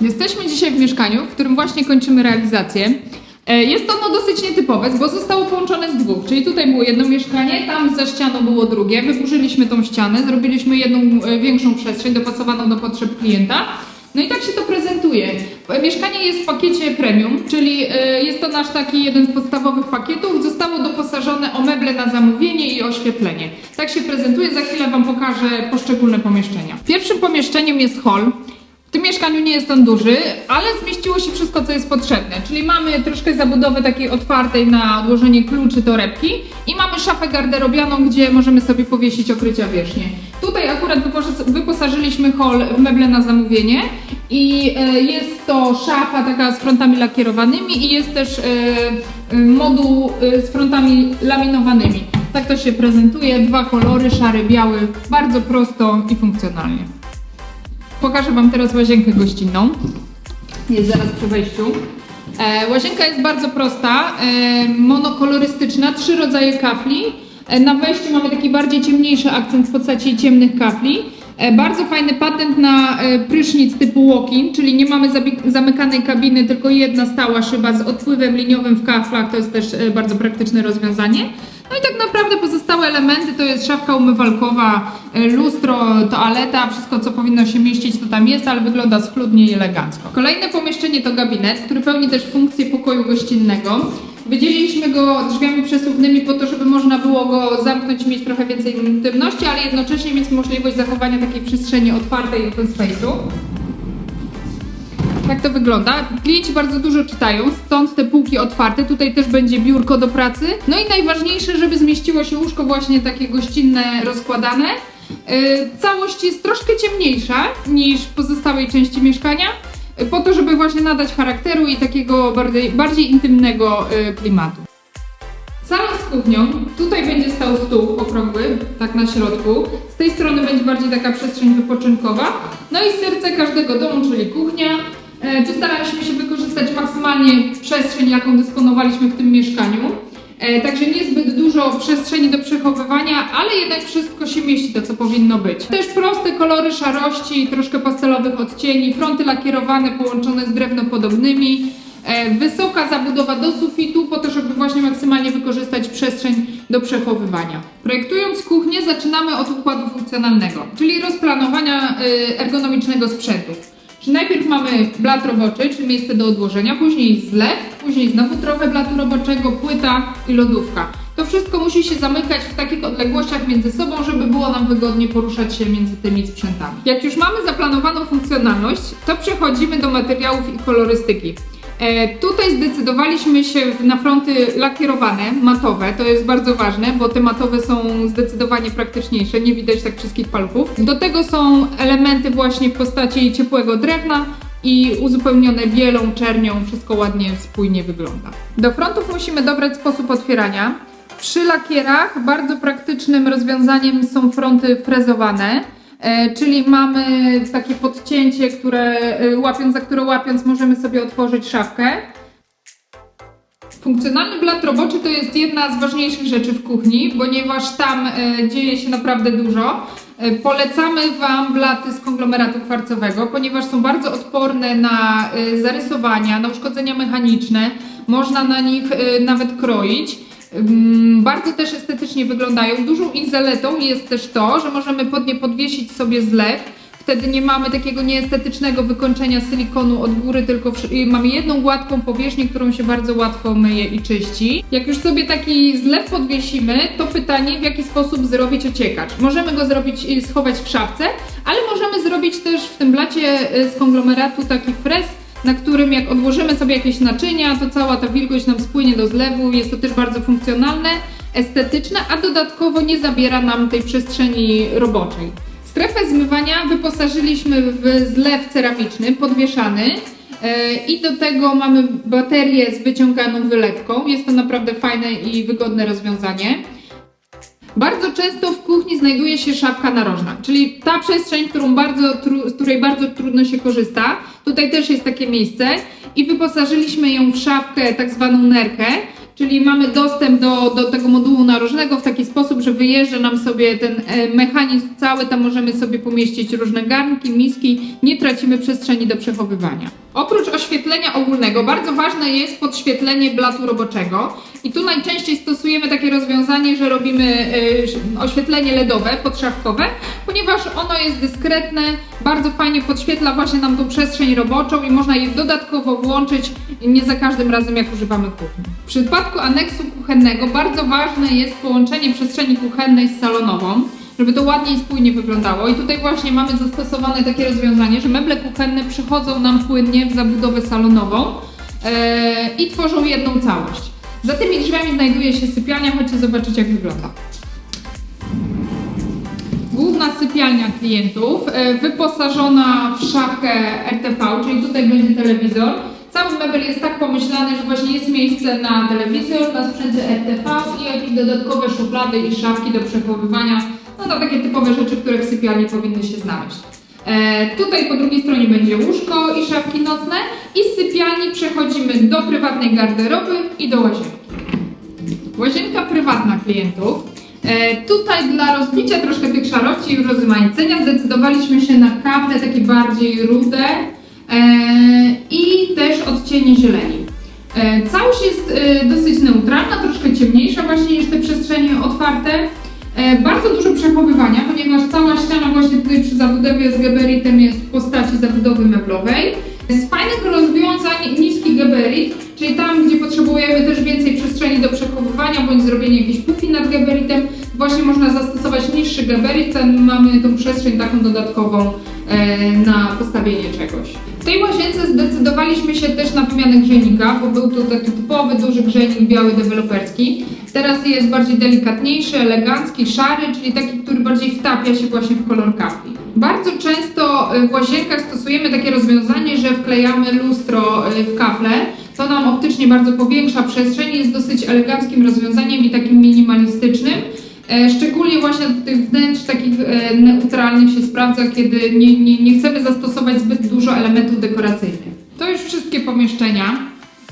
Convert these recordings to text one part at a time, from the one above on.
Jesteśmy dzisiaj w mieszkaniu, w którym właśnie kończymy realizację. E, Jest ono dosyć nietypowe, bo zostało połączone z dwóch, czyli tutaj było jedno mieszkanie, tam za ścianą było drugie. Wyburzyliśmy tą ścianę, zrobiliśmy jedną e, większą przestrzeń dopasowaną do potrzeb klienta. No i tak się to prezentuje. E, Mieszkanie jest w pakiecie premium, czyli jest to nasz taki jeden z podstawowych pakietów. Zostało doposażone o meble na zamówienie i oświetlenie. Tak się prezentuje, za chwilę Wam pokażę poszczególne pomieszczenia. Pierwszym pomieszczeniem jest hall. W tym mieszkaniu nie jest on duży, ale zmieściło się wszystko, co jest potrzebne. Czyli mamy troszkę zabudowy takiej otwartej na odłożenie kluczy, torebki i mamy szafę garderobianą, gdzie możemy sobie powiesić okrycia wierzchnie. Tutaj akurat wyposa- wyposażyliśmy hol w meble na zamówienie i e, jest to szafa taka z frontami lakierowanymi i jest też e, e, moduł z frontami laminowanymi. Tak to się prezentuje, dwa kolory, szary, biały, bardzo prosto i funkcjonalnie. Pokażę Wam teraz łazienkę gościnną. Jest zaraz przy wejściu. E, łazienka jest bardzo prosta, e, monokolorystyczna, trzy rodzaje kafli. E, na wejściu mamy taki bardziej ciemniejszy akcent w postaci ciemnych kafli. E, bardzo fajny patent na e, prysznic typu walk-in, czyli nie mamy zamykanej kabiny, tylko jedna stała szyba z odpływem liniowym w kaflach. To jest też e, bardzo praktyczne rozwiązanie. No i tak naprawdę pozostałe elementy to jest szafka umywalkowa, lustro, toaleta, wszystko co powinno się mieścić to tam jest, ale wygląda schludnie i elegancko. Kolejne pomieszczenie to gabinet, który pełni też funkcję pokoju gościnnego. Wydzieliliśmy go drzwiami przesuwnymi po to, żeby można było go zamknąć i mieć trochę więcej intymności, ale jednocześnie mieć możliwość zachowania takiej przestrzeni otwartej open space'u. Tak to wygląda. Klienci bardzo dużo czytają, stąd te półki otwarte. Tutaj też będzie biurko do pracy. No i najważniejsze, żeby zmieściło się łóżko właśnie takie gościnne, rozkładane. Yy, Całość jest troszkę ciemniejsza niż w pozostałej części mieszkania, yy, po to, żeby właśnie nadać charakteru i takiego bardziej, bardziej intymnego yy, klimatu. Salon z kuchnią. Tutaj będzie stał stół okrągły, tak na środku. Z tej strony będzie bardziej taka przestrzeń wypoczynkowa. No i serce każdego domu, czyli kuchnia. E, Tu staraliśmy się wykorzystać maksymalnie przestrzeń, jaką dysponowaliśmy w tym mieszkaniu. E, Także niezbyt dużo przestrzeni do przechowywania, ale jednak wszystko się mieści to, co powinno być. Też proste kolory szarości, troszkę pastelowych odcieni, fronty lakierowane połączone z drewnopodobnymi. E, Wysoka zabudowa do sufitu po to, żeby właśnie maksymalnie wykorzystać przestrzeń do przechowywania. Projektując kuchnię zaczynamy od układu funkcjonalnego, czyli rozplanowania y, ergonomicznego sprzętu. Czyli najpierw mamy blat roboczy, czyli miejsce do odłożenia, później zlew, później znowu trochę blatu roboczego, płyta i lodówka. To wszystko musi się zamykać w takich odległościach między sobą, żeby było nam wygodnie poruszać się między tymi sprzętami. Jak już mamy zaplanowaną funkcjonalność, to przechodzimy do materiałów i kolorystyki. E, tutaj zdecydowaliśmy się na fronty lakierowane, matowe, to jest bardzo ważne, bo te matowe są zdecydowanie praktyczniejsze, nie widać tak wszystkich paluchów. Do tego są elementy właśnie w postaci ciepłego drewna i uzupełnione bielą, czernią, wszystko ładnie, spójnie wygląda. Do frontów musimy dobrać sposób otwierania. Przy lakierach bardzo praktycznym rozwiązaniem są fronty frezowane. E, czyli mamy takie podcięcie, które e, łapiąc, za które łapiąc możemy sobie otworzyć szafkę. Funkcjonalny blat roboczy to jest jedna z ważniejszych rzeczy w kuchni, ponieważ tam e, dzieje się naprawdę dużo. Polecamy Wam blaty z konglomeratu kwarcowego, ponieważ są bardzo odporne na zarysowania, na uszkodzenia mechaniczne. Można na nich nawet kroić. Ym, Bardzo też estetycznie wyglądają. Dużą ich zaletą jest też to, że możemy pod nie podwiesić sobie zlew. Wtedy nie mamy takiego nieestetycznego wykończenia silikonu od góry, tylko mamy jedną gładką powierzchnię, którą się bardzo łatwo myje i czyści. Jak już sobie taki zlew podwiesimy, to pytanie, w jaki sposób zrobić ociekacz. Możemy go zrobić, y, schować w szafce, ale możemy zrobić też w tym blacie y, z konglomeratu taki fres, na którym jak odłożymy sobie jakieś naczynia, to cała ta wilgoć nam spłynie do zlewu. Jest to też bardzo funkcjonalne, estetyczne, a dodatkowo nie zabiera nam tej przestrzeni roboczej. Strefę zmywania wyposażyliśmy w zlew ceramiczny, podwieszany. e, I do tego mamy baterię z wyciąganą wylewką. Jest to naprawdę fajne i wygodne rozwiązanie. Bardzo często w kuchni znajduje się szafka narożna, czyli ta przestrzeń, którą bardzo, z której bardzo trudno się korzysta. Tutaj też jest takie miejsce i wyposażyliśmy ją w szafkę, tak zwaną nerkę, czyli mamy dostęp do, do tego modułu narożnego w taki sposób, że wyjeżdża nam sobie ten e, mechanizm cały, tam możemy sobie pomieścić różne garnki, miski, nie tracimy przestrzeni do przechowywania. Oprócz oświetlenia ogólnego, bardzo ważne jest podświetlenie blatu roboczego i tu najczęściej stosujemy takie rozwiązanie, że robimy e, oświetlenie LEDowe, podszafkowe, ponieważ ono jest dyskretne, bardzo fajnie podświetla właśnie nam tą przestrzeń roboczą i można je dodatkowo włączyć nie za każdym razem jak używamy kuchni. W przypadku aneksu kuchennego bardzo ważne jest połączenie przestrzeni kuchennej z salonową, żeby to ładnie i spójnie wyglądało. I tutaj właśnie mamy zastosowane takie rozwiązanie, że meble kuchenne przychodzą nam płynnie w zabudowę salonową e, i tworzą jedną całość. Za tymi drzwiami znajduje się sypialnia, chodźcie zobaczyć jak wygląda. Główna sypialnia klientów, e, wyposażona w szafkę RTV, czyli tutaj będzie telewizor. Cały mebel jest tak pomyślany, że właśnie jest miejsce na telewizor, na sprzęty RTV i jakieś dodatkowe szuflady i szafki do przechowywania. No to takie typowe rzeczy, które w sypialni powinny się znaleźć. E, tutaj po drugiej stronie będzie łóżko i szafki nocne i z sypialni przechodzimy do prywatnej garderoby i do łazienki. Łazienka prywatna klientów. E, tutaj dla rozbicia troszkę tych szarości i rozmaicenia zdecydowaliśmy się na kafle takie bardziej rude e, i też odcienie zieleni. E, całość jest e, dosyć neutralna, troszkę ciemniejsza właśnie niż te przestrzenie otwarte. E, bardzo dużo przechowywania, cała ściana właśnie tutaj przy zabudowie z geberitem jest w postaci zabudowy meblowej. Z fajnych rozwiązań niski geberit, czyli tam, gdzie potrzebujemy też więcej przestrzeni do przechowywania, bądź zrobienie jakiejś półki nad geberitem, właśnie można zastosować niższy geberit, ten mamy tą przestrzeń taką dodatkową e, na postawienie czegoś. W tej łazience zdecydowaliśmy się też na wymianę grzejnika, bo był to taki typowy, duży grzejnik biały deweloperski. Teraz jest bardziej delikatniejszy, elegancki, szary, czyli taki, który bardziej wtapia się właśnie w kolor kafli. Bardzo często e, w łazienkach stosujemy takie rozwiązanie, że wklejamy lustro e, w kafle. To nam optycznie bardzo powiększa przestrzeń, jest dosyć eleganckim rozwiązaniem i takim minimalistycznym. E, Szczególnie właśnie do tych wnętrz takich e, neutralnych się sprawdza, kiedy nie, nie, nie chcemy zastosować zbyt dużo elementów dekoracyjnych. To już wszystkie pomieszczenia.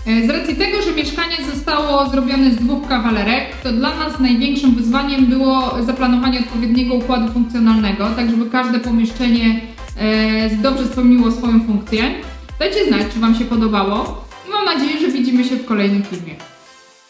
E, Z racji tego, że mieszkanie zostało zrobione z dwóch kawalerek, to dla nas największym wyzwaniem było zaplanowanie odpowiedniego układu funkcjonalnego, tak żeby każde pomieszczenie dobrze spełniło swoją funkcję. Dajcie znać, czy Wam się podobało nadzieję, że widzimy się w kolejnym filmie.